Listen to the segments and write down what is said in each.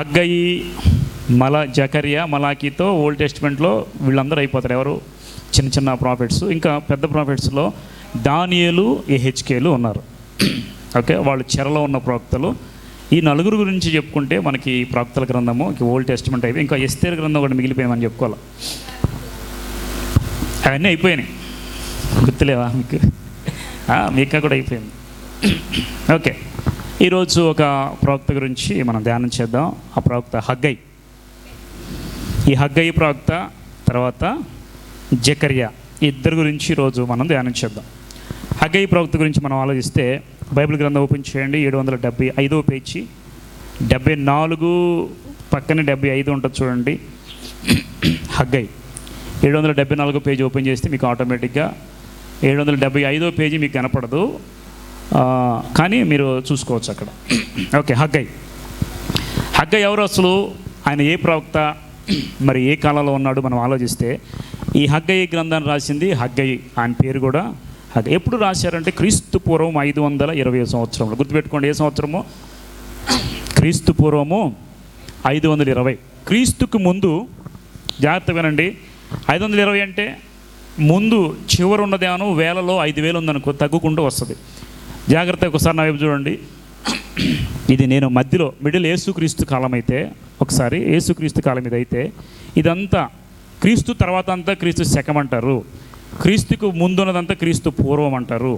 హగ్గయి మల జకరియా మలాకీతో ఓల్డ్ టెస్ట్మెంట్లో వీళ్ళందరూ అయిపోతారు. ఎవరు? చిన్న చిన్న ప్రాఫిట్స్. ఇంకా పెద్ద ప్రాఫిట్స్లో దానియలు ఏహెచ్కేలు ఉన్నారు. ఓకే? వాళ్ళు చెరలో ఉన్న ప్రవక్తలు. ఈ నలుగురు గురించి చెప్పుకుంటే మనకి ప్రాప్తల గ్రంథము ఓల్డ్ టెస్ట్మెంట్ అయిపోయి ఇంకా ఎస్తేర్ గ్రంథం కూడా మిగిలిపోయిందని చెప్పుకోవాలి. అవన్నీ అయిపోయినాయి. గుర్తులేవా మీకు? మీకా కూడా అయిపోయింది. ఓకే. ఈరోజు ఒక ప్రవక్త గురించి మనం ధ్యానం చేద్దాం. ఆ ప్రవక్త హగ్గై. ఈ హగ్గై ప్రవక్త తర్వాత జకర్య. ఇద్దరు గురించి ఈరోజు మనం ధ్యానం చేద్దాం. హగ్గై ప్రవక్త గురించి మనం ఆలోచిస్తే బైబిల్ గ్రంథం ఓపెన్ చేయండి. ఏడు వందల డెబ్బై ఐదో పేజీ. డెబ్బై నాలుగు పక్కనే డెబ్బై ఐదు ఉంటుంది చూడండి. హగ్గై. ఏడు వందల డెబ్బై నాలుగో పేజీ ఓపెన్ చేస్తే మీకు ఆటోమేటిక్గా ఏడు వందల డెబ్బై ఐదో పేజీ మీకు కనపడదు. కానీ మీరు చూసుకోవచ్చు అక్కడ. Okay Haggai. హగ్గయ్ ఎవరు అసలు ఆయన ఏ ప్రవక్త? మరి ఏ కాలంలో ఉన్నాడు? మనం ఆలోచిస్తే ఈ హగ్గయ్య గ్రంథాన్ని రాసింది హగ్గయ్య ఆయన పేరు కూడా హగ్గయి ఎప్పుడు రాశారంటే క్రీస్తు పూర్వం ఐదు వందల ఇరవై సంవత్సరంలో. గుర్తుపెట్టుకోండి ఏ సంవత్సరము? క్రీస్తు పూర్వము ఐదు వందల ఇరవై. క్రీస్తుకు ముందు జాగ్రత్త వినండి ఐదు వందల ఇరవై అంటే ముందు చివరి ఉన్నదేమో వేలలో ఐదు వేలు ఉందనుకో తగ్గుకుంటూ వస్తుంది. జాగ్రత్త ఒకసారి నా వైపు చూడండి. ఇది నేను మధ్యలో మిడిల్ ఏసుక్రీస్తు కాలం అయితే ఒకసారి ఏసుక్రీస్తు కాలం ఇది అయితే ఇదంతా క్రీస్తు తర్వాత అంతా క్రీస్తు శకం అంటారు. క్రీస్తుకు ముందున్నదంతా క్రీస్తు పూర్వం అంటారు.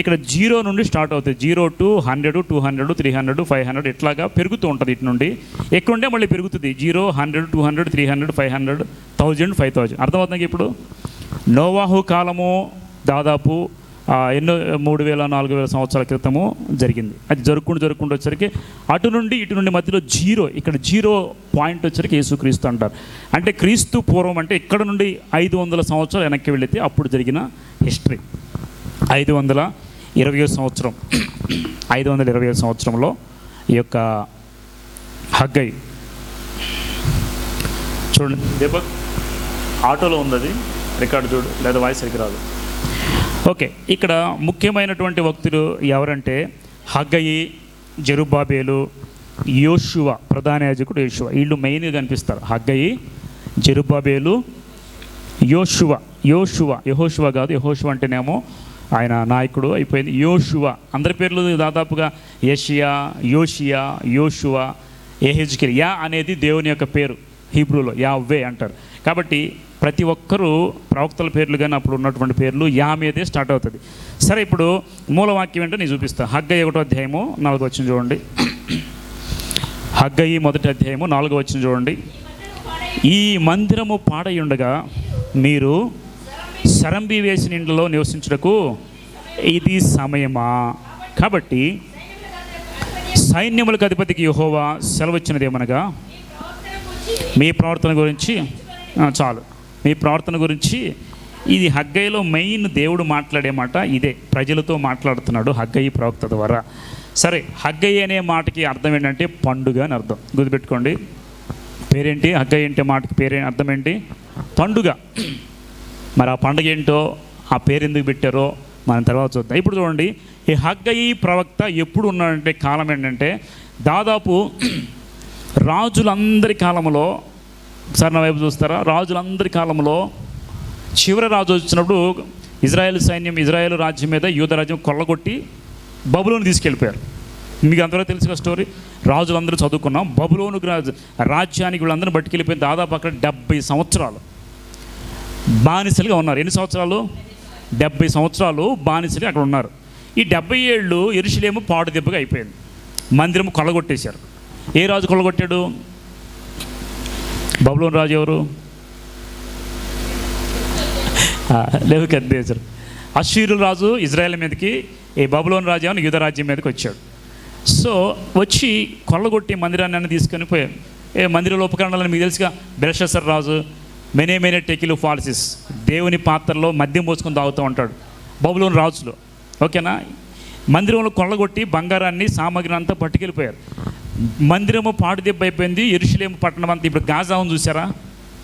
ఇక్కడ జీరో నుండి స్టార్ట్ అవుతుంది zero to hundred two hundred three hundred five hundred ఇట్లాగా పెరుగుతూ ఉంటుంది ఇటు నుండి. ఎక్కడుంటే మళ్ళీ పెరుగుతుంది. Zero hundred two hundred three hundred five hundred thousand five thousand. అర్థమవుతుంది ఇప్పుడు? నోవాహు కాలము దాదాపు ఎన్నో మూడు వేల నాలుగు వేల సంవత్సరాల క్రితము జరిగింది. అది జరుపుకుంటూ జరుపుకుంటూ వచ్చరికి అటు నుండి ఇటు నుండి మధ్యలో జీరో ఇక్కడ జీరో పాయింట్ వచ్చరికి యేసుక్రీస్తు అంటారు. అంటే క్రీస్తు పూర్వం అంటే ఇక్కడ నుండి ఐదు వందల సంవత్సరాలు వెనక్కి వెళితే అప్పుడు జరిగిన హిస్టరీ. ఐదు వందల ఇరవై సంవత్సరం ఐదు వందల ఇరవై సంవత్సరంలో ఈ యొక్క హగ్గై. చూడండి. దీపక్ ఆటోలో ఉంది అది రికార్డు చూడు లేదా వాయిస్ సరిగ్గా రాదు. ఓకే ఇక్కడ ముఖ్యమైనటువంటి వ్యక్తులు ఎవరంటే హగ్గయి జరుబాబేలు యోషువ ప్రధాన యాజకుడు యోషువ. వీళ్ళు మెయిన్గా కనిపిస్తారు. హగ్గయి జెరుబాబేలు యోషువ. యోషువ యహోషువ కాదు యహోషువ అంటేనేమో ఆయన నాయకుడు అయిపోయింది. యోషువ అందరి పేర్లు దాదాపుగా యషియా యోషియా యోషువ ఏహెజ్కిల్ యా అనేది దేవుని యొక్క పేరు హీబ్రూలో యా వే అంటారు. కాబట్టి ప్రతి ఒక్కరూ ప్రవక్తల పేర్లు కానీ అప్పుడు ఉన్నటువంటి పేర్లు యా మీదే స్టార్ట్ అవుతుంది. సరే ఇప్పుడు మూలవాక్యం ఏంటో నేను చూపిస్తాను హగ్గయ్య ఒకటో అధ్యాయము నాలుగో వచ్చిన చూడండి. హగ్గయి మొదటి అధ్యాయము నాలుగో వచ్చిన చూడండి. ఈ మందిరము పాడై ఉండగా మీరు శరంబి వేసిన ఇండ్లలో నివసించుటకు ఇది సమయమా? కాబట్టి సైన్యములకు అధిపతికి యెహోవా సెలవిచ్చినదేమనగా మీ ప్రవర్తన గురించి చాలు. మీ ప్రవర్తన గురించి ఇది హగ్గయ్యలో మెయిన్ దేవుడు మాట్లాడే మాట ఇదే. ప్రజలతో మాట్లాడుతున్నాడు హగ్గయ్య ప్రవక్త ద్వారా. సరే హగ్గయ్య అనే మాటకి అర్థం ఏంటంటే పండుగ అని అర్థం. గుర్తుపెట్టుకోండి. పేరేంటి? హగ్గయ్య అంటే మాటకి పేరే అర్థం ఏంటి? పండుగ. మరి ఆ పండుగ ఏంటో ఆ పేరు ఎందుకు పెట్టారో మనం తర్వాత చూద్దాం. ఇప్పుడు చూడండి ఈ హగ్గయి ప్రవక్త ఎప్పుడు ఉన్నాడంటే కాలం ఏంటంటే దాదాపు రాజులందరి కాలంలో ఒకసారి నా వైపు చూస్తారా? రాజులందరి కాలంలో చివరి రాజు వచ్చినప్పుడు ఇజ్రాయెల్ సైన్యం ఇజ్రాయెల్ రాజ్యం మీద యూద రాజ్యం కొల్లగొట్టి బబులోని తీసుకెళ్ళిపోయారు. మీకు అందరూ తెలుసు స్టోరీ? రాజులందరూ చదువుకున్నాం బబులోను రాజు రాజ్యానికి వీళ్ళందరూ పట్టుకెళ్ళిపోయిన దాదాపు అక్కడ డెబ్బై సంవత్సరాలు బానిసలుగా ఉన్నారు. ఎన్ని సంవత్సరాలు? డెబ్బై సంవత్సరాలు బానిసలు అక్కడ ఉన్నారు. ఈ డెబ్బై ఏళ్ళు ఎరుషులేమో పాడు దెబ్బగా అయిపోయింది. మందిరం కొల్లగొట్టేశారు. ఏ రాజు కొల్లగొట్టాడు? బబులోని రాజు ఎవరు? లేవుకెద్దేశారు అశ్వీరుల రాజు ఇజ్రాయెల్ మీదకి ఈ బబులోని రాజు ఏమో యుధరాజ్యం మీదకి వచ్చాడు. సో వచ్చి కొల్లగొట్టి మందిరాన్ని అన్ని తీసుకొని పోయాం ఏ మందిరంలో ఉపకరణాలని మీకు తెలుసుగా? బెల్షసర్ రాజు మెనే మెనే టెకిలు ఫాల్సిస్ దేవుని పాత్రలో మద్యం పోసుకొని తాగుతూ ఉంటాడు బబులోని రాజులు. ఓకేనా? మందిరంలో కొల్లగొట్టి బంగారాన్ని సామాగ్రి అంతా పట్టుకెళ్ళిపోయారు. మందిరము పాడుదెబ్బ అయిపోయింది ఎరుషులేము పట్టణం అంతా ఇప్పుడు గాజా ఉంది చూసారా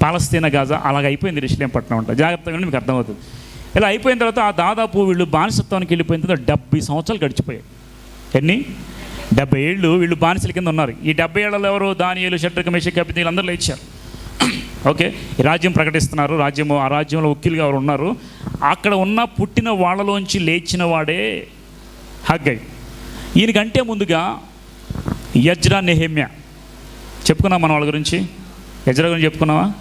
పాలస్తీనా గాజా అలాగ అయిపోయింది ఎరుషులేం పట్టణం అంట జాగ్రత్తగా మీకు అర్థమవుతుంది. ఇలా అయిపోయిన తర్వాత ఆ దాదాపు వీళ్ళు బానిసత్వానికి వెళ్ళిపోయిన తర్వాత డెబ్బై సంవత్సరాలు గడిచిపోయాయి. ఎన్ని? డెబ్బై ఏళ్ళు వీళ్ళు బానిసల కింద ఉన్నారు. ఈ డెబ్బై ఏళ్ళలో ఎవరు దానియలు షట్రక మేష కపితీలు వీళ్ళందరూ లేచారు ఓకే? రాజ్యం ప్రకటిస్తున్నారు రాజ్యము ఆ రాజ్యంలో ఉక్కిలుగా ఎవరు ఉన్నారు? అక్కడ ఉన్న పుట్టిన వాళ్ళలోంచి లేచిన వాడే హగ్గై. ఈయనకంటే ముందుగా యజ్రా నెహెమ్య. చెప్పుకున్నాం మన వాళ్ళ గురించి? యజ్రా గురించి చెప్పుకున్నావా?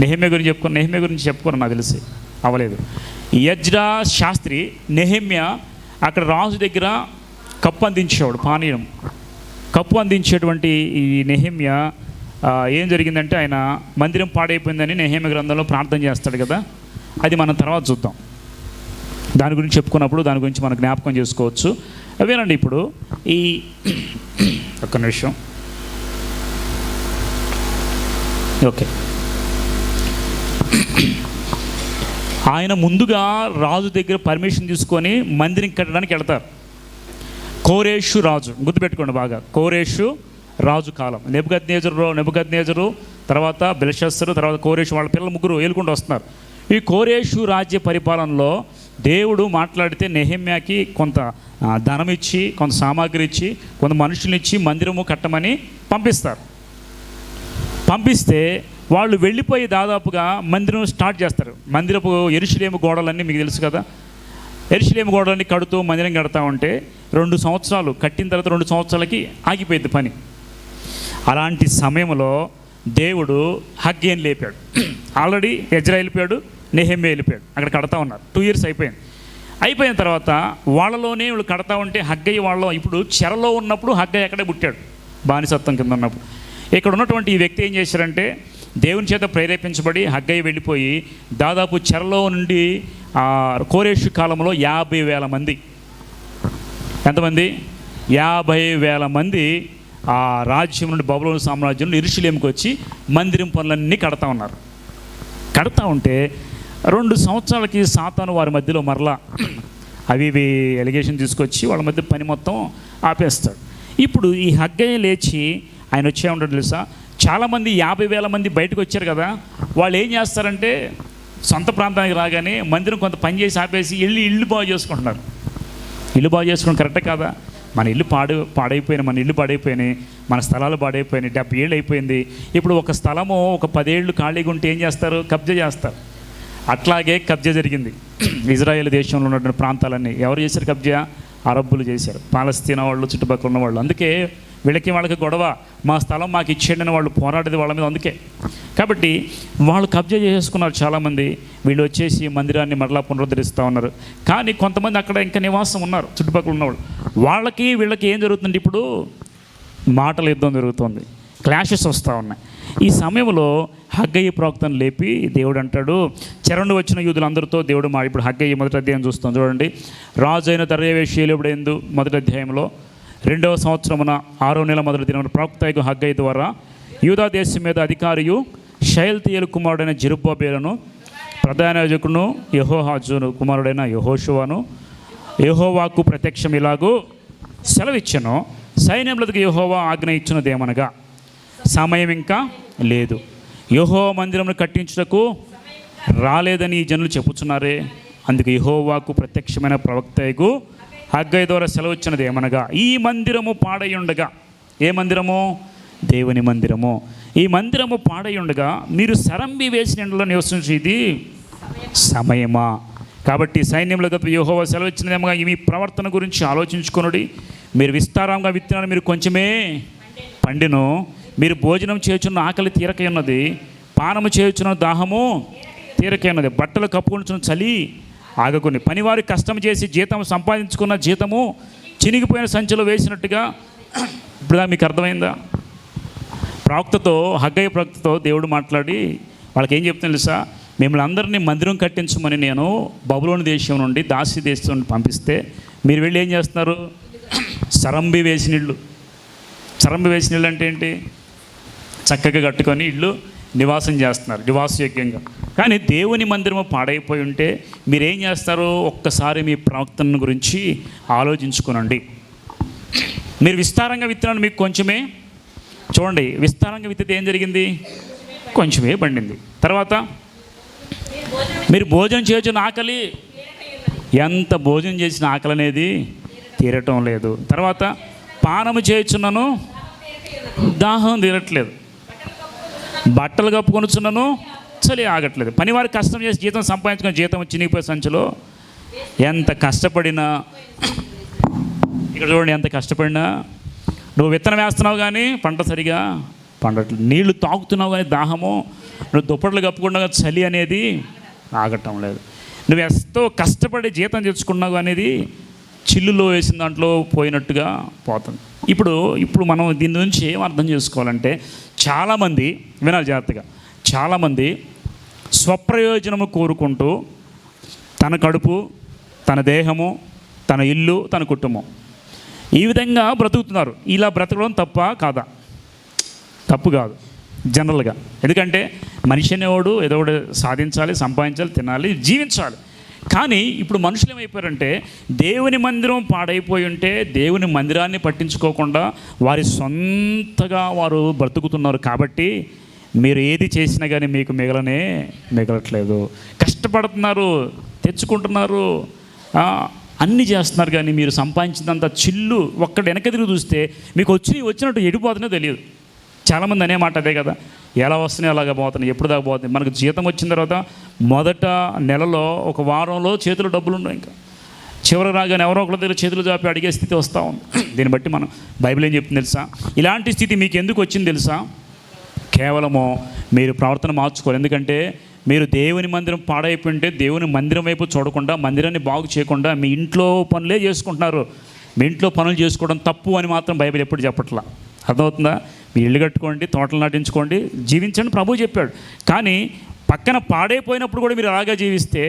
నెహమ్య గురించి చెప్పుకున్నా నెహమ్య గురించి చెప్పుకున్నా నాకు తెలిసి. అవ్వలేదు. యజ్రా శాస్త్రి నెహమ్య అక్కడ రాజు దగ్గర కప్పు అందించేవాడు పానీయం. కప్పు అందించేటువంటి ఈ నెహమ్య ఏం జరిగిందంటే ఆయన మందిరం పాడైపోయిందని నెహమ్య గ్రంథంలో ప్రార్థన చేస్తాడు కదా? అది మనం తర్వాత చూద్దాం. దాని గురించి చెప్పుకున్నప్పుడు దాని గురించి మనం జ్ఞాపకం చేసుకోవచ్చు. అవేనండి ఇప్పుడు ఈ ఒక్క నిమిషం. ఓకే. ఆయన ముందుగా రాజు దగ్గర పర్మిషన్ తీసుకొని మందిరం కట్టడానికి వెళ్తారు. కోరేషు రాజు గుర్తుపెట్టుకోండి బాగా. కోరేషు రాజు కాలం. నెబుకద్నేజరు నెబుకద్నేజరు తర్వాత బెలశస్సరు తర్వాత కోరేషు వాళ్ళ పిల్లలు ముగ్గురు ఏలుకుంటూ వస్తున్నారు. ఈ కోరేషు రాజ్య పరిపాలనలో దేవుడు మాట్లాడితే నెహమ్యాకి కొంత ధనం ఇచ్చి కొంత సామాగ్రి ఇచ్చి కొంత మనుషులు ఇచ్చి మందిరము కట్టమని పంపిస్తారు. పంపిస్తే వాళ్ళు వెళ్ళిపోయి దాదాపుగా మందిరం స్టార్ట్ చేస్తారు. మందిరపు ఎరుషులేము గోడలన్నీ మీకు తెలుసు కదా. ఎరుషులేము గోడలన్నీ కడుతూ మందిరం కడతా ఉంటే రెండు సంవత్సరాలు కట్టిన తర్వాత రెండు సంవత్సరాలకి ఆగిపోయింది పని. అలాంటి సమయంలో దేవుడు హగ్గేని లేపాడు. ఆల్రెడీ ఎజ్రా వెళ్ళిపోయాడు నెహెమ్మే వెళ్ళిపోయాడు. అక్కడ కడతా ఉన్నారు. టూ ఇయర్స్ అయిపోయింది. అయిపోయిన తర్వాత వాళ్ళలోనే వీళ్ళు కడతా ఉంటే హగ్గయ్య వాళ్ళలో ఇప్పుడు చెరలో ఉన్నప్పుడు హగ్గయ్య అక్కడే పుట్టాడు బానిసత్వం కింద ఉన్నప్పుడు. ఇక్కడ ఉన్నటువంటి ఈ వ్యక్తి ఏం చేశారంటే దేవుని చేత ప్రేరేపించబడి హగ్గయ్య వెళ్ళిపోయి దాదాపు చెరలో నుండి ఆ కోరేషు కాలంలో యాభై వేల మంది. ఎంతమంది? యాభై వేల మంది ఆ రాజ్యం నుండి బబులోని సామ్రాజ్యం నుండి ఇరుషులేంకి వచ్చి మందిరం పనులన్నీ కడతా ఉన్నారు. కడతా ఉంటే రెండు సంవత్సరాలకి సాతాను వారి మధ్యలో మరలా అవి ఇవి ఎలిగేషన్ తీసుకొచ్చి వాళ్ళ మధ్య పని మొత్తం ఆపేస్తాడు. ఇప్పుడు ఈ హగ్గయ్య లేచి ఆయన వచ్చే ఉంటాడు తెలుసా? చాలామంది యాభై వేల మంది బయటకు వచ్చారు కదా వాళ్ళు ఏం చేస్తారంటే సొంత ప్రాంతానికి రాగానే మందిరం కొంత పని చేసి ఆపేసి వెళ్ళి ఇల్లు బాగు చేసుకుంటున్నారు. ఇల్లు బాగు చేసుకోవడం కరెక్టే కదా? మన ఇల్లు పాడు పాడైపోయినాయి మన ఇల్లు పాడైపోయినాయి మన స్థలాలు పాడైపోయినాయి డెబ్బై ఏళ్ళు అయిపోయింది. ఇప్పుడు ఒక స్థలము ఒక పదేళ్ళు ఖాళీగా ఉంటే ఏం చేస్తారు? కబ్జా చేస్తారు. అట్లాగే కబ్జా జరిగింది. ఇజ్రాయెల్ దేశంలో ఉన్నటువంటి ప్రాంతాలన్నీ. ఎవరు చేశారు కబ్జా? అరబ్బులు చేశారు. పాలస్తీనా వాళ్ళు చుట్టుపక్కల ఉన్న వాళ్ళు. అందుకే వీళ్ళకి వాళ్ళకి గొడవ మా స్థలం మాకు ఇచ్చేయండి అని వాళ్ళు పోరాడేది వాళ్ళ మీద అందుకే. కాబట్టి వాళ్ళు కబ్జా చేసుకున్నారు చాలామంది. వీళ్ళు వచ్చేసి మందిరాన్ని మరలా పునరుద్ధరిస్తూ ఉన్నారు. కానీ కొంతమంది అక్కడ ఇంకా నివాసం ఉన్నారు చుట్టుపక్కల ఉన్నవాళ్ళు. వాళ్ళకి వీళ్ళకి ఏం జరుగుతుంది ఇప్పుడు మాటల యుద్ధం జరుగుతుంది. క్లాషెస్ వస్తూ ఉన్నాయి. ఈ సమయంలో హగ్గయ్య ప్రవక్తను లేపి దేవుడు అంటాడు చెరండు వచ్చిన యూదులందరితో దేవుడు మా ఇప్పుడు హగ్గయ్య మొదటి అధ్యాయం చూస్తాం చూడండి. రాజు అయిన దర్యవేషేలుడైందు మొదటి అధ్యాయంలో. రెండవ సంవత్సరమున ఆరో నెల మొదటి దిన ప్రవక్తయ్యకు హగ్గయ్య ద్వారా యూదా దేశం మీద అధికారియు శైల్తీయలు కుమారుడైన జిరుబాబేలను ప్రధాన యాజకును యహోహాజును కుమారుడైన యహోషువాను యహోవాకు ప్రత్యక్షం ఇలాగూ సెలవిచ్చను. సైన్యములకు యహోవా ఆజ్ఞ ఇచ్చినదేమనగా సమయం ఇంకా లేదు. యహో మందిరమును కట్టించుటకు రాలేదని ఈ జనులు చెప్పుచున్నారే. అందుకు యహోవాకు ప్రత్యక్షమైన ప్రవక్తకు హగ్గయ్య ద్వారా సెలవిచ్చినది ఏమనగా ఈ మందిరము పాడయుండగా. ఏ మందిరము? దేవుని మందిరము. ఈ మందిరము పాడయుండగా మీరు సరంబి వేసిన ఎండలో నివసించేది సమయమా? కాబట్టి సైన్యంలో గత యోహోవ సెలవిచ్చినదేమగా మీ ప్రవర్తన గురించి ఆలోచించుకొనుడి. మీరు విస్తారంగా విత్తనాలు మీరు కొంచెమే పండిను. మీరు భోజనం చేయుచున్న ఆకలి తీరకై ఉన్నది పానము చేయుచున్న దాహము తీరకై ఉన్నది. బట్టలు కప్పుకొనిచున్న చలి ఆగకుని పనివారి కష్టం చేసి జీతం సంపాదించుకున్న జీతము చినిగిపోయిన సంచిలో వేసినట్టుగా ఇప్పుడు మీకు అర్థమైందా? ప్రవక్తతో హగ్గయ్య ప్రవక్తతో దేవుడు మాట్లాడి వాళ్ళకి ఏం చెప్తున్నా తెలుసా? మిమ్మల్ని అందరినీ మందిరం కట్టించమని నేను బబులోని దేశం నుండి దాసి దేశం నుండి పంపిస్తే మీరు వెళ్ళి ఏం చేస్తున్నారు? సరంబి వేసిన ఇళ్ళు సరంబి వేసిన ఇళ్ళు అంటే ఏంటి? చక్కగా కట్టుకొని ఇల్లు నివాసం చేస్తున్నారు నివాసయోగ్యంగా. కానీ దేవుని మందిరము పాడైపోయి ఉంటే మీరేం చేస్తారో? ఒక్కసారి మీ ప్రవక్తన గురించి ఆలోచించుకోనండి. మీరు విస్తారంగా విత్తనాలు మీకు కొంచెమే? చూడండి విస్తారంగా విత్తితే ఏం జరిగింది? కొంచెమే పండింది. తర్వాత మీరు భోజనం చేయొచ్చిన ఆకలి? ఎంత భోజనం చేసిన ఆకలి అనేది తీరటం లేదు. తర్వాత పానము చేయుచున్నాను? దాహం తీరట్లేదు. బట్టలు కప్పుకొనుచున్నాను చలి ఆగట్లేదు. పనివారు కష్టం చేసి జీతం సంపాదించుకుని జీతం చినిగిపోయే సంచిలో ఎంత కష్టపడినా ఇక్కడ చూడండి ఎంత కష్టపడినా నువ్వు విత్తనం వేస్తున్నావు కానీ పంట సరిగా పండట్లేదు నీళ్ళు తాగుతున్నావు కానీ దాహము నువ్వు దుప్పట్లు కప్పుకుండా చలి అనేది ఆగటం లేదు. నువ్వు ఎంతో కష్టపడి జీతం తెచ్చుకున్నావు అనేది చిల్లులో వేసిన దాంట్లో పోయినట్టుగా పోతుంది. ఇప్పుడు ఇప్పుడు మనం దీని నుంచి ఏం అర్థం చేసుకోవాలంటే చాలామంది వినాలి జాగ్రత్తగా చాలామంది స్వప్రయోజనము కోరుకుంటూ తన కడుపు తన దేహము తన ఇల్లు తన కుటుంబం ఈ విధంగా బ్రతుకుతున్నారు. ఇలా బ్రతకడం తప్ప కాదా? తప్పు కాదు జనరల్గా. ఎందుకంటే మనిషి అనేవాడు ఏదో ఒకటి సాధించాలి సంపాదించాలి తినాలి జీవించాలి. కానీ ఇప్పుడు మనుషులు ఏమైపోయారంటే దేవుని మందిరం పాడైపోయి ఉంటే దేవుని మందిరాన్ని పట్టించుకోకుండా వారి సొంతగా వారు బ్రతుకుతున్నారు కాబట్టి మీరు ఏది చేసినా కానీ మీకు మిగలనే మిగలట్లేదు. కష్టపడుతున్నారు తెచ్చుకుంటున్నారు అన్ని అన్నీ చేస్తున్నారు కానీ మీరు సంపాదించినంత చిల్లు ఒక్కడ వెనక తిరిగి చూస్తే మీకు వచ్చి వచ్చినట్టు ఎడిపోతుందో తెలియదు. చాలామంది అనే మాట అదే కదా ఎలా వస్తున్నాయి అలాగ పోతున్నాయి ఎప్పుడు దాకా పోతుంది మనకు జీతం వచ్చిన తర్వాత మొదట నెలలో ఒక వారంలో చేతులు డబ్బులు ఉండవు ఇంకా. చివరి రాగానే ఎవరో ఒకరి దగ్గర చేతులు చాపి అడిగే స్థితి వస్తూ ఉంది. దీన్ని బట్టి మనం బైబిల్ ఏం చెప్తుంది తెలుసా? ఇలాంటి స్థితి మీకు ఎందుకు వచ్చింది తెలుసా? కేవలము మీరు ప్రవర్తన మార్చుకోవాలి. ఎందుకంటే మీరు దేవుని మందిరం పాడైపోయింటే దేవుని మందిరం వైపు చూడకుండా మందిరాన్ని బాగు చేయకుండా మీ ఇంట్లో పనులే చేసుకుంటున్నారు. మీ ఇంట్లో పనులు చేసుకోవడం తప్పు అని మాత్రం బైబిల్ ఎప్పుడు చెప్పట్లా? అర్థమవుతుందా? మీ ఇల్లు కట్టుకోండి తోటలు నాటించుకోండి జీవించండి ప్రభు చెప్పాడు. కానీ పక్కన పాడైపోయినప్పుడు కూడా మీరు అలాగే జీవిస్తే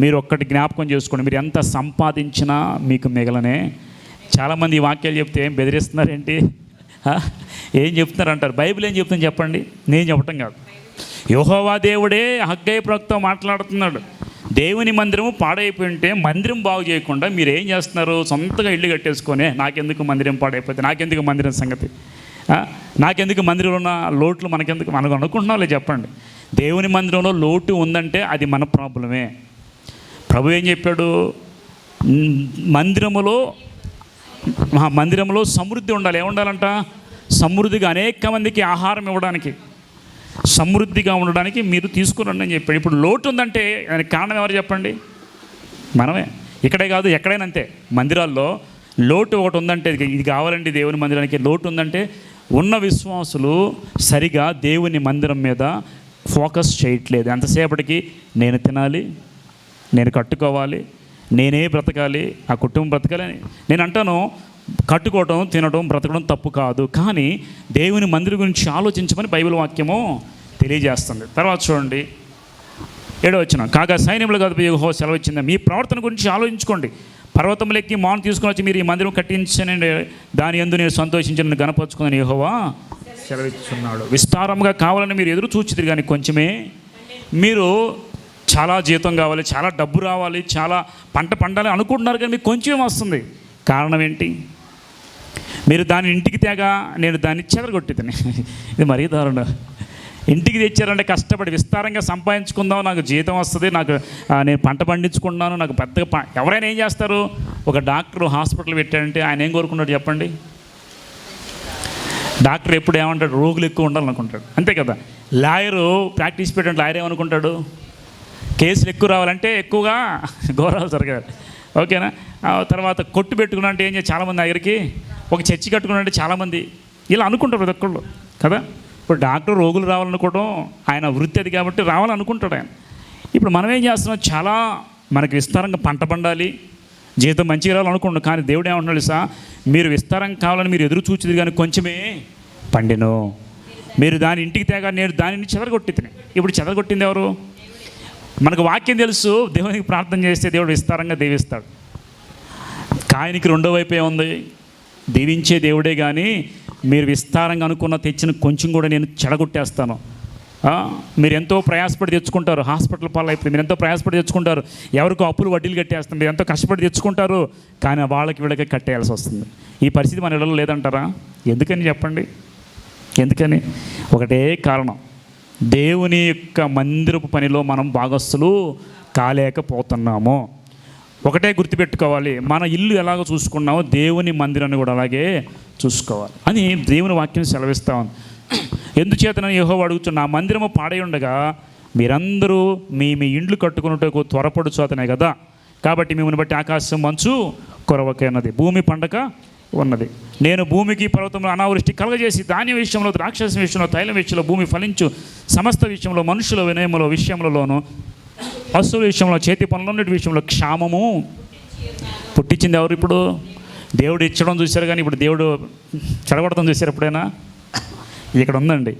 మీరు ఒక్కటి జ్ఞాపకం చేసుకోండి. మీరు ఎంత సంపాదించినా మీకు మిగలనే. చాలామంది ఈ వాక్యాలు చెప్తే ఏం బెదిరిస్తున్నారేంటి? ఏం చెప్తున్నారు అంటారు బైబిల్ ఏం చెప్తుంది చెప్పండి? నేను చెప్పటం కాదు. యోహోవా దేవుడే హగ్గయ్య ప్రవక్త మాట్లాడుతున్నాడు. దేవుని మందిరము పాడైపోయి ఉంటే మందిరం బాగు చేయకుండా మీరు ఏం చేస్తున్నారు? సొంతగా ఇల్లు కట్టేసుకొని నాకెందుకు మందిరం పాడైపోతే నాకెందుకు మందిరం సంగతి? నాకెందుకు మందిరంలో ఉన్న లోట్లు మనకెందుకు మనకు అనుకుంటున్నాం చెప్పండి. దేవుని మందిరంలో లోటు ఉందంటే అది మన ప్రాబ్లమే. ప్రభు ఏం చెప్పాడు? మందిరములో మా మందిరంలో సమృద్ధి ఉండాలి. ఏముండాలంట? సమృద్ధిగా అనేక మందికి ఆహారం ఇవ్వడానికి సమృద్ధిగా ఉండడానికి మీరు తీసుకురండి అని చెప్పాడు. ఇప్పుడు లోటు ఉందంటే దానికి కారణం ఎవరు చెప్పండి? మనమే. ఇక్కడే కాదు ఎక్కడైనా అంతే. మందిరాల్లో లోటు ఒకటి ఉందంటే ఇది ఇది కావాలండి దేవుని మందిరానికి లోటు ఉందంటే ఉన్న విశ్వాసులు సరిగా దేవుని మందిరం మీద ఫోకస్ చేయట్లేదు. ఎంతసేపటికి నేను తినాలి నేను కట్టుకోవాలి నేనే బ్రతకాలి ఆ కుటుంబం బ్రతకాలి అని నేను అంటాను. కట్టుకోవటం తినడం బ్రతకడం తప్పు కాదు. కానీ దేవుని మందిరం గురించి ఆలోచించమని బైబిల్ వాక్యము తెలియజేస్తుంది. తర్వాత చూడండి. ఏడో వచ్చిన కాగా సైన్యములు కాదు సెలవు ఇచ్చింది మీ ప్రవర్తన గురించి ఆలోచించుకోండి. పర్వతములెక్కి మాను తీసుకుని వచ్చి మీరు ఈ మందిరం కట్టించని దాని ఎందు నేను సంతోషించను నన్ను యహోవా సెలవిస్తున్నాడు విస్తారంగా కావాలని మీరు ఎదురు చూచిరు కానీ కొంచెమే. మీరు చాలా జీతం కావాలి చాలా డబ్బు రావాలి చాలా పంట పండాలి అనుకుంటున్నారు కానీ మీకు కొంచెం వస్తుంది. కారణం ఏంటి? మీరు దాని ఇంటికి తేగా నేను దాన్ని చెదరగొట్టిదని ఇది మరీ దారుణం. ఇంటికి తెచ్చారంటే కష్టపడి విస్తారంగా సంపాదించుకుందాం నాకు జీతం వస్తుంది నాకు నేను పంట పండించుకున్నాను నాకు పెద్దగా ప- ఎవరైనా ఏం చేస్తారు? ఒక డాక్టర్ హాస్పిటల్ పెట్టాడంటే ఆయన ఏం కోరుకున్నాడు చెప్పండి? డాక్టర్ ఎప్పుడు ఏమంటాడు? రోగులు ఎక్కువ ఉండాలనుకుంటాడు. అంతే కదా? లాయరు ప్రాక్టీస్ పెట్టండి లాయర్ ఏమనుకుంటాడు? కేసులు ఎక్కువ రావాలంటే ఎక్కువగా గౌరవాలు జరగాలి. ఓకేనా? తర్వాత కొట్టు పెట్టుకున్నంటే ఏం చేయాలి? చాలామంది దగ్గరికి ఒక చర్చి కట్టుకున్నంటే చాలామంది ఇలా అనుకుంటారు ప్రతి ఒక్కళ్ళు కదా? ఇప్పుడు డాక్టర్ రోగులు రావాలనుకోవడం ఆయన వృత్తి అది కాబట్టి రావాలనుకుంటాడు ఆయన. ఇప్పుడు మనం ఏం చేస్తున్నాం? చాలా మనకి విస్తారంగా పంట పండాలి. జీతం మంచిగా రావాలనుకుంటున్నాం కానీ దేవుడు ఏమంటున్నాడు సా మీరు విస్తారంగా కావాలని మీరు ఎదురు చూచింది కానీ కొంచెమే పండిను. మీరు దాని ఇంటికి తేగా నేను దానిని చెదరగొట్టి ఇప్పుడు చెదరగొట్టింది ఎవరు? మనకు వాక్యం తెలుసు దేవునికి ప్రార్థన చేస్తే దేవుడు విస్తారంగా దీవిస్తాడు. కాయనికి రెండో వైపే ఉంది. దీవించే దేవుడే కానీ మీరు విస్తారంగా అనుకున్న తెచ్చిన కొంచెం కూడా నేను చెడగొట్టేస్తాను. మీరు ఎంతో ప్రయాసపడి తెచ్చుకుంటారు. హాస్పిటల్ పాలైపోయి మీరు ఎంతో ప్రయాసపడి తెచ్చుకుంటారు. ఎవరికో అప్పులు వడ్డీలు కట్టేస్తారు మీరు ఎంతో కష్టపడి తెచ్చుకుంటారు. కానీ వాళ్ళకి వీళ్ళకి కట్టేయాల్సి వస్తుంది. ఈ పరిస్థితి మన ఇళ్ళలో లేదంటారా? ఎందుకని చెప్పండి? ఎందుకని? ఒకటే కారణం. దేవుని యొక్క మందిరపు పనిలో మనం భాగస్థులు కాలేకపోతున్నాము. ఒకటే గుర్తుపెట్టుకోవాలి మన ఇల్లు ఎలాగో చూసుకున్నామో దేవుని మందిరాన్ని కూడా అలాగే చూసుకోవాలి. అని దేవుని వాక్యం సెలవిస్తా ఉంది. ఎందుచేతనని యహో అడుగుతున్న నా మందిరము పాడై ఉండగా మీరందరూ మీ మీ ఇండ్లు కట్టుకున్నట్టుకు త్వరపడుచు అతనే కదా. కాబట్టి మిమ్మల్ని బట్టి ఆకాశం మంచు కొరవకే ఉన్నది భూమి పండగ ఉన్నది. నేను భూమికి పర్వతంలో అనావృష్టి కలగజేసి ధాన్య విషయంలో ద్రాక్షస విషయంలో తైలం విషయంలో భూమి ఫలించు సమస్త విషయంలో మనుషుల వినయములో విషయములలోను వస్తువుల విషయంలో చేతి పనులన్నిటి విషయంలో క్షామము పుట్టించింది ఎవరు ఇప్పుడు? దేవుడు ఇచ్చడం చూశారు కానీ ఇప్పుడు దేవుడు చెడగొడతాం చూశారు ఎప్పుడైనా? ఇక్కడ ఉందండి.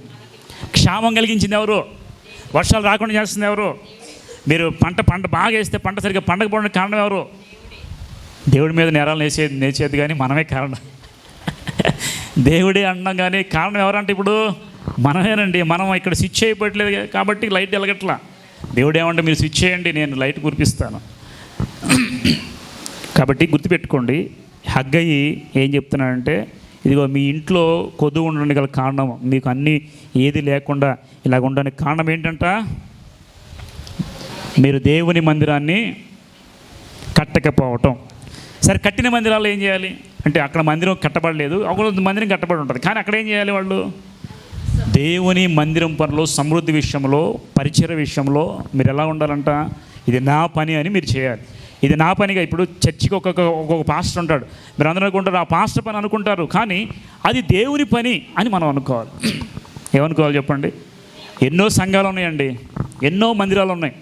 క్షామం కలిగించింది ఎవరు? వర్షాలు రాకుండా చేస్తుంది ఎవరు? మీరు పంట పంట బాగా వేస్తే పంట సరిగ్గా పండగ కారణం ఎవరు? దేవుడి మీద నేరాలు నేసేది నేసేది కానీ మనమే కారణం. దేవుడే అన్నం కానీ కారణం ఎవరంటే ఇప్పుడు మనమేనండి. మనం ఇక్కడ స్విచ్ అయిపోవట్లేదు కాబట్టి లైట్ వెలగట్లా. దేవుడు ఏమంటే మీరు స్విచ్ చేయండి నేను లైట్ కురిపిస్తాను. కాబట్టి గుర్తుపెట్టుకోండి హగ్గయి ఏం చెప్తున్నాడంటే ఇదిగో మీ ఇంట్లో కొద్దు ఉండడానికి గల కారణం మీకు అన్నీ ఏది లేకుండా ఇలాగ ఉండడానికి కారణం ఏంటంట? మీరు దేవుని మందిరాన్ని కట్టకపోవటం. సరే కట్టిన మందిరాలు ఏం చేయాలి? అంటే అక్కడ మందిరం కట్టబడలేదు ఒక మందిరం కట్టబడి ఉంటుంది. కానీ అక్కడ ఏం చేయాలి వాళ్ళు? దేవుని మందిరం పనిలో సమృద్ధి విషయంలో పరిచయ విషయంలో మీరు ఎలా ఉండాలంట? ఇది నా పని అని మీరు చేయాలి. ఇది నా పనిగా ఇప్పుడు చర్చికి ఒక్కొక్క ఒక్కొక్క పాస్టర్ ఉంటాడు. మీరు అందరూ అనుకుంటారు ఆ పాస్టర్ పని అనుకుంటారు కానీ అది దేవుని పని అని మనం అనుకోవాలి. ఏమనుకోవాలి చెప్పండి? ఎన్నో సంఘాలు ఉన్నాయండి ఎన్నో మందిరాలు ఉన్నాయి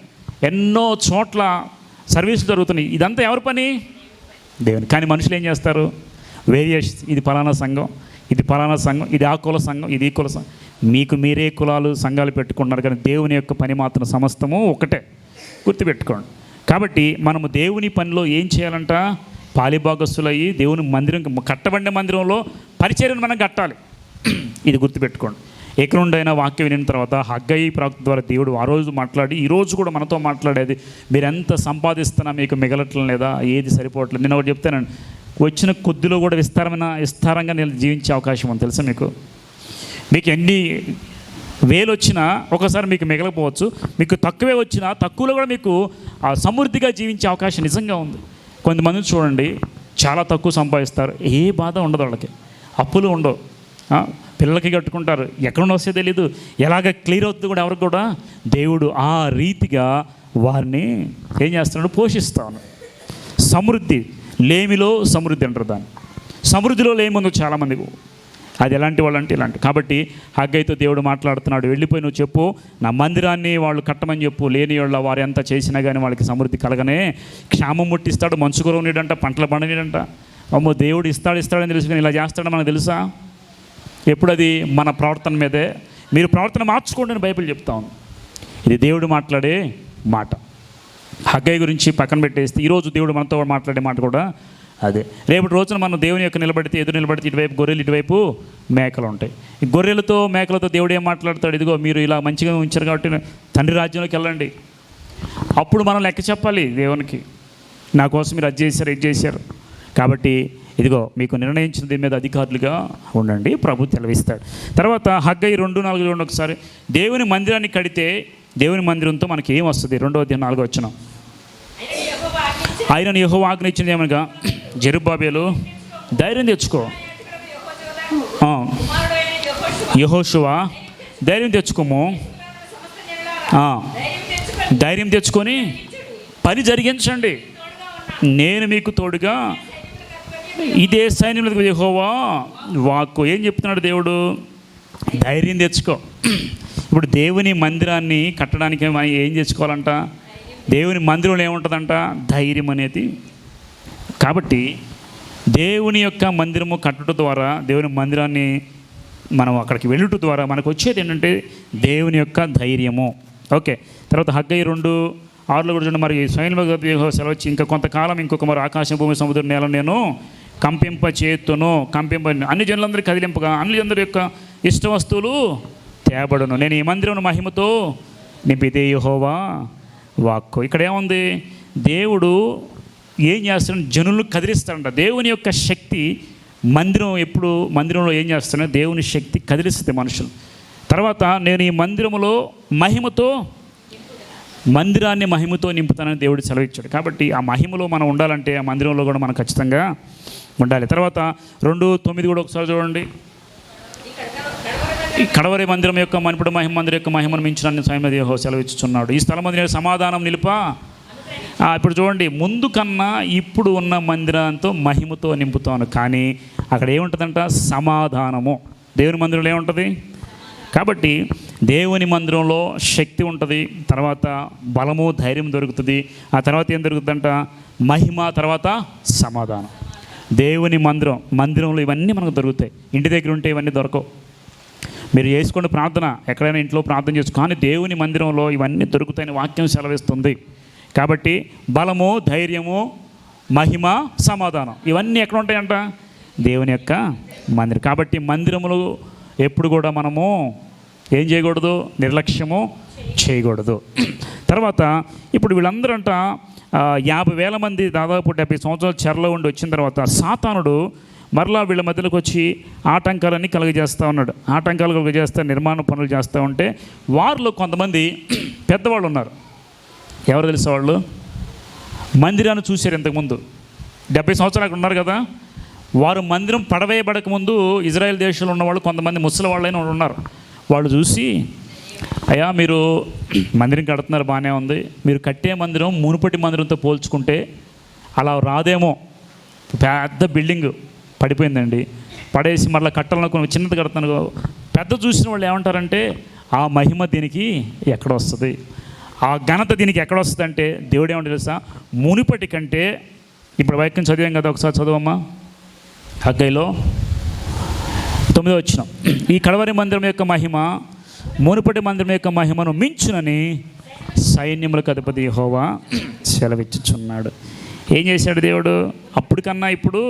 ఎన్నో చోట్ల సర్వీసులు జరుగుతున్నాయి. ఇదంతా ఎవరి పని? దేవుని. కానీ మనుషులు ఏం చేస్తారు? వేరియస్ ఇది పలానా సంఘం ఇది పలానా సంఘం ఇది ఆ కుల సంఘం ఇది ఈ కుల సంఘం. మీకు మీరే కులాలు సంఘాలు పెట్టుకున్నారు కానీ దేవుని యొక్క పని మాత్రం సమస్తము ఒకటే. గుర్తుపెట్టుకోండి. కాబట్టి మనము దేవుని పనిలో ఏం చేయాలంట? పాలిభాగస్సులయ్యి దేవుని మందిరం కట్టబడిన మందిరంలో పరిచర్యను మనం కట్టాలి. ఇది గుర్తుపెట్టుకోండి. ఎక్కడుండైనా వాక్యం వినిన తర్వాత హగ్గయి ప్రాక్త ద్వారా దేవుడు ఆ రోజు మాట్లాడి ఈరోజు కూడా మనతో మాట్లాడేది మీరెంత సంపాదిస్తున్నా మీకు మిగలట్లేదు లేదా? ఏది సరిపోవట్లేదు? నేను ఒకటి చెప్తానండి. వచ్చిన కొద్దిలో కూడా విస్తారమైన విస్తారంగా నేను జీవించే అవకాశం ఉంది తెలుసా మీకు? మీకు ఎన్ని వేలు వచ్చినా ఒకసారి మీకు మిగలకపోవచ్చు. మీకు తక్కువే వచ్చినా తక్కువలో కూడా మీకు ఆ సమృద్ధిగా జీవించే అవకాశం నిజంగా ఉంది. కొంతమందిని చూడండి చాలా తక్కువ సంపాదిస్తారు. ఏ బాధ ఉండదు వాళ్ళకి. అప్పులు ఉండవు. పిల్లలకి కట్టుకుంటారు. ఎక్కడ వస్తే తెలీదు. ఎలాగ క్లియర్ అవుతుంది కూడా ఎవరికి కూడా? దేవుడు ఆ రీతిగా వారిని ఏం చేస్తున్నాడు పోషిస్తాను సమృద్ధి లేమిలో సమృద్ధి అంటారు దాన్ని. సమృద్ధిలో లేమి ఉందో చాలామంది అది ఎలాంటి వాళ్ళు అంటే ఇలాంటి. కాబట్టి హగ్గైతో దేవుడు మాట్లాడుతున్నాడు వెళ్ళిపోయి నువ్వు చెప్పు నా మందిరాన్ని వాళ్ళు కట్టమని చెప్పు లేని వాళ్ళ వారు ఎంత చేసినా కానీ వాళ్ళకి సమృద్ధి కలగనే. క్షామం ముట్టిస్తాడు మంచు కురవనీడంట పంటలు పండనీడంట. అమ్మో దేవుడు ఇస్తాడు ఇస్తాడని తెలుసు కానీ ఇలా చేస్తాడో మనకు తెలుసా? ఎప్పుడు అది మన ప్రవర్తన మీదే. మీరు ప్రవర్తన మార్చుకోండి అని బైబిల్ చెప్తాను ఇది దేవుడు మాట్లాడే మాట. హగ్గయ్య గురించి పక్కన పెట్టేస్తే ఈరోజు దేవుడు మనతో మాట్లాడే మాట కూడా అదే. రేపటి రోజున మనం దేవుని యొక్క నిలబడితే ఎదురు నిలబడితే ఇటువైపు గొర్రెలు ఇటువైపు మేకలు ఉంటాయి. ఈ గొర్రెలతో మేకలతో దేవుడు ఏం మాట్లాడతాడు? ఇదిగో మీరు ఇలా మంచిగా ఉంచారు కాబట్టి తండ్రి రాజ్యంలోకి వెళ్ళండి. అప్పుడు మనం లెక్క చెప్పాలి దేవునికి. నా కోసం మీరు అది చేశారు ఇది చేశారు. కాబట్టి ఇదిగో మీకు నిర్ణయించిన దీని మీద అధికారులుగా ఉండండి. ప్రభు తెలివిస్తాడు. తర్వాత హగ్గై రెండు నాలుగు రెండు ఒకసారి. దేవుని మందిరాన్ని కడితే దేవుని మందిరంతో మనకి ఏం వస్తుంది? రెండో అధ్యాయం నాలుగో వచ్చిన ఆయన యహో ఆజ్ఞ ఇచ్చింది ఏమనగా జరుబాబేలు ధైర్యం తెచ్చుకో. ఆ, ధైర్యం తెచ్చుకోము. ధైర్యం తెచ్చుకొని పని జరిగించండి. నేను మీకు తోడుగా ఇదే సైన్యం యహోవా వాక్కు. ఏం చెప్తున్నాడు దేవుడు? ధైర్యం తెచ్చుకో. ఇప్పుడు దేవుని మందిరాన్ని కట్టడానికి మనం ఏం తెచ్చుకోవాలంట దేవుని మందిరంలో ఏముంటుందంట? ధైర్యం అనేది. కాబట్టి దేవుని యొక్క మందిరము కట్టడం ద్వారా దేవుని మందిరాన్ని మనం అక్కడికి వెళ్ళుట ద్వారా మనకు వచ్చేది ఏంటంటే దేవుని యొక్క ధైర్యము. ఓకే తర్వాత హగ్గయ్య రెండు ఆరులో కూడా మరి స్వయంలో సెలవు ఇంకా కొంతకాలం ఇంకొక మరి ఆకాశం భూమి సముద్రం నేల నేను కంపింప చేతును కంపింప అన్ని జనులందరికీ కదిలింపగా అన్ని జనుల యొక్క ఇష్ట వస్తువులు తేబడును. నేను ఈ మందిరం మహిమతో నింపితే యెహోవా వాక్కు. ఇక్కడ ఏముంది దేవుడు ఏం చేస్తాడు? జనులు కదిలిస్తాడంట. దేవుని యొక్క శక్తి మందిరం ఎప్పుడు మందిరంలో ఏం చేస్తాడో దేవుని శక్తి కదిలిస్తుంది మనుషులు. తర్వాత నేను ఈ మందిరములో మహిమతో మందిరాన్ని మహిమతో నింపుతానని దేవుడు సెలవిచ్చాడు. కాబట్టి ఆ మహిమలో మనం ఉండాలంటే ఆ మందిరంలో కూడా మనం ఖచ్చితంగా ఉండాలి. తర్వాత రెండు తొమ్మిది కూడా ఒకసారి చూడండి. ఈ కడవరి మందిరం యొక్క మనుపుడు మహిమ మందిరం యొక్క మహిమను మించిన స్వయం దేహో సెలవిచ్చుచున్నాడు. ఈ స్థలం మందిరం సమాధానం నిలుప? ఇప్పుడు చూడండి ముందు కన్నా ఇప్పుడు ఉన్న మందిరంతో మహిమతో నింపుతాను. కానీ అక్కడ ఏముంటుందంట? సమాధానము. దేవుని మందిరంలో ఏముంటుంది? కాబట్టి దేవుని మందిరంలో శక్తి ఉంటుంది తర్వాత బలము ధైర్యం దొరుకుతుంది. ఆ తర్వాత ఏం దొరుకుతుందంట? మహిమ తర్వాత సమాధానం. దేవుని మందిరం మందిరంలో ఇవన్నీ మనకు దొరుకుతాయి. ఇంటి దగ్గర ఉంటే ఇవన్నీ దొరకవు. మీరు చేసుకోండి ప్రార్థన ఎక్కడైనా ఇంట్లో ప్రార్థన చేసుకో కానీ దేవుని మందిరంలో ఇవన్నీ దొరుకుతాయని వాక్యం సెలవిస్తుంది. కాబట్టి బలము ధైర్యము మహిమ సమాధానం ఇవన్నీ ఎక్కడ ఉంటాయంట? దేవుని యొక్క మందిరం. కాబట్టి మందిరములు ఎప్పుడు కూడా మనము ఏం చేయకూడదు? నిర్లక్ష్యము చేయకూడదు. తర్వాత ఇప్పుడు వీళ్ళందరంట యాభై వేల మంది దాదాపు డెబ్బై సంవత్సరాలు చెరలో ఉండి వచ్చిన తర్వాత సాతానుడు మరలా వీళ్ళ మధ్యలోకి వచ్చి ఆటంకాలన్నీ కలుగజేస్తూ ఉన్నాడు. ఆటంకాలు కలుగజేస్తా నిర్మాణ పనులు చేస్తూ ఉంటే వారిలో కొంతమంది పెద్దవాళ్ళు ఉన్నారు. ఎవరు తెలిసే వాళ్ళు? మందిరాన్ని చూశారు ఇంతకుముందు. డెబ్బై సంవత్సరాలు అక్కడ ఉన్నారు కదా. వారు మందిరం పడవేయబడక ముందు ఇజ్రాయెల్ దేశంలో ఉన్నవాళ్ళు కొంతమంది ముసలి వాళ్ళైన వాళ్ళు ఉన్నారు. వాళ్ళు చూసి అయ్యా మీరు మందిరం కడుతున్నారు బాగానే ఉంది. మీరు కట్టే మందిరం మునుపటి మందిరంతో పోల్చుకుంటే అలా రాదేమో. పెద్ద బిల్డింగ్. పడిపోయిందండి. పడేసి మళ్ళీ కొన్ని చిన్నది కడతాను. పెద్ద చూసిన వాళ్ళు ఏమంటారంటే ఆ మహిమ దీనికి ఎక్కడ వస్తుంది ఆ ఘనత దీనికి ఎక్కడ వస్తుంది అంటే దేవుడు ఏమంటే తెలుసా? మునుపటి కంటే ఇప్పుడు వాక్యం చదివాం కదా ఒకసారి చదవమ్మా. హగ్గైలో తొమ్మిదో వచ్చిన ఈ కడవరి మందిరం యొక్క మహిమ మునుపటి మందిరం యొక్క మహిమను మించునని సైన్యములకు అధిపతి హోవా సెలవిచ్చుచున్నాడు. ఏం చేశాడు దేవుడు? అప్పటికన్నా ఇప్పుడు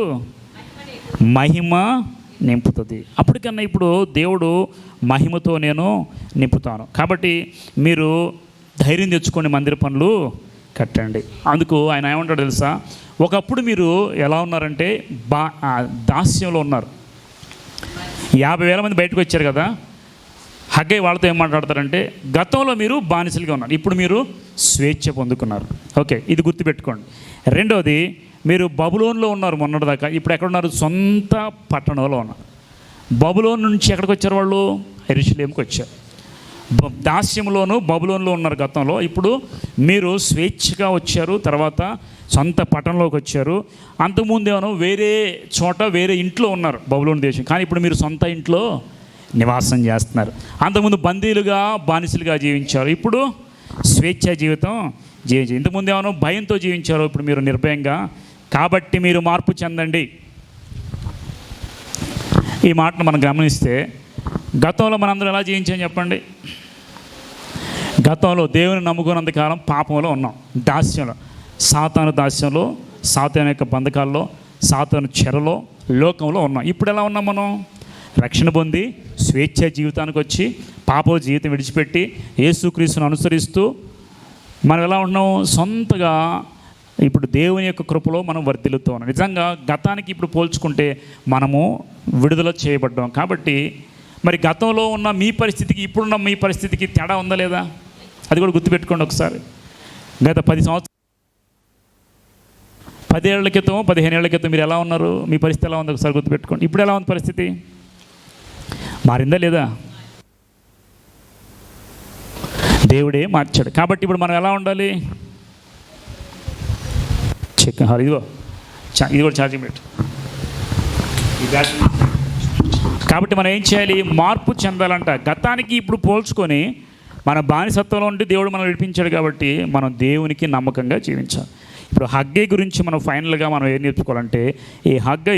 మహిమ నింపుతుంది. అప్పటికన్నా ఇప్పుడు దేవుడు మహిమతో నేను నింపుతాను. కాబట్టి మీరు ధైర్యం తెచ్చుకొని మందిర పనులు కట్టండి. అందుకు ఆయన ఏమంటాడు తెలుసా? ఒకప్పుడు మీరు ఎలా ఉన్నారంటే బా దాస్యంలో ఉన్నారు. యాభై వేల మంది బయటకు వచ్చారు కదా? హగ్గై వాళ్ళతో ఏం మాట్లాడతారంటే గతంలో మీరు బానిసలుగా ఉన్నారు. ఇప్పుడు మీరు స్వేచ్ఛ పొందుకున్నారు. ఓకే ఇది గుర్తుపెట్టుకోండి. రెండవది మీరు బబులోన్లో ఉన్నారు మొన్నటిదాకా. ఇప్పుడు ఎక్కడ ఉన్నారు సొంత పట్టణంలో ఉన్నారు బబులోన్ నుంచి ఎక్కడికి వచ్చారు వాళ్ళు? ఎరుషులేంకి వచ్చారు. బ- దాస్యంలోను బబులోన్లో ఉన్నారు గతంలో. ఇప్పుడు మీరు స్వేచ్ఛగా వచ్చారు తర్వాత సొంత పట్టణంలోకి వచ్చారు. అంతకుముందేమో వేరే చోట వేరే ఇంట్లో ఉన్నారు బబులోన్ దేశం. కానీ ఇప్పుడు మీరు సొంత ఇంట్లో నివాసం చేస్తున్నారు. అంతకుముందు బందీలుగా బానిసలుగా జీవించారు. ఇప్పుడు స్వేచ్ఛ జీవితం జీవించారు. ఇంతకుముందు ఏమో భయంతో జీవించారు ఇప్పుడు మీరు నిర్భయంగా కాబట్టి మీరు మార్పు చెందండి. ఈ మాటను మనం గమనిస్తే గతంలో మనందరం ఎలా జీవించాం చెప్పండి? గతంలో దేవుని నమ్ముకున్నంత కాలం పాపంలో ఉన్నాం. దాస్యంలో సాతాను దాస్యంలో సాతాను యొక్క బంధకాల్లో సాతాను చెరలో లోకంలో ఉన్నాం. ఇప్పుడు ఎలా ఉన్నాం మనం? రక్షణ పొంది స్వేచ్ఛ జీవితానికి వచ్చి పాప జీవితం విడిచిపెట్టి యేసుక్రీస్తును అనుసరిస్తూ మనం ఎలా ఉన్నాం? సొంతగా ఇప్పుడు దేవుని యొక్క కృపలో మనం వర్ధిల్లుతూ ఉన్నాం. నిజంగా గతానికి ఇప్పుడు పోల్చుకుంటే మనము విడుదల చేయబడ్డాం. కాబట్టి మరి గతంలో ఉన్న మీ పరిస్థితికి ఇప్పుడున్న మీ పరిస్థితికి తేడా ఉందా లేదా? అది కూడా గుర్తుపెట్టుకోండి ఒకసారి. గత పది సంవత్సరాలు పదేళ్ళ క్రితం పదిహేను ఏళ్ళ క్రితం మీరు ఎలా ఉన్నారు? మీ పరిస్థితి ఎలా ఉంది? ఒకసారి గుర్తుపెట్టుకోండి. ఇప్పుడు ఎలా ఉంది పరిస్థితి? మారిందా లేదా? దేవుడే మార్చాడు. కాబట్టి ఇప్పుడు మనం ఎలా ఉండాలి? చెక్ ఇదిగో ఇది కూడా ఛార్జింగ్ పెట్టు కాబట్టి మనం ఏం చేయాలి? మార్పు చెందాలంట. గతానికి ఇప్పుడు పోల్చుకొని మన బానిసత్వంలో ఉండి దేవుడు మనం విడిపించాడు కాబట్టి మనం దేవునికి నమ్మకంగా జీవించాలి. ఇప్పుడు హగ్గై గురించి మనం ఫైనల్గా మనం ఏం నేర్చుకోవాలంటే ఈ హగ్గై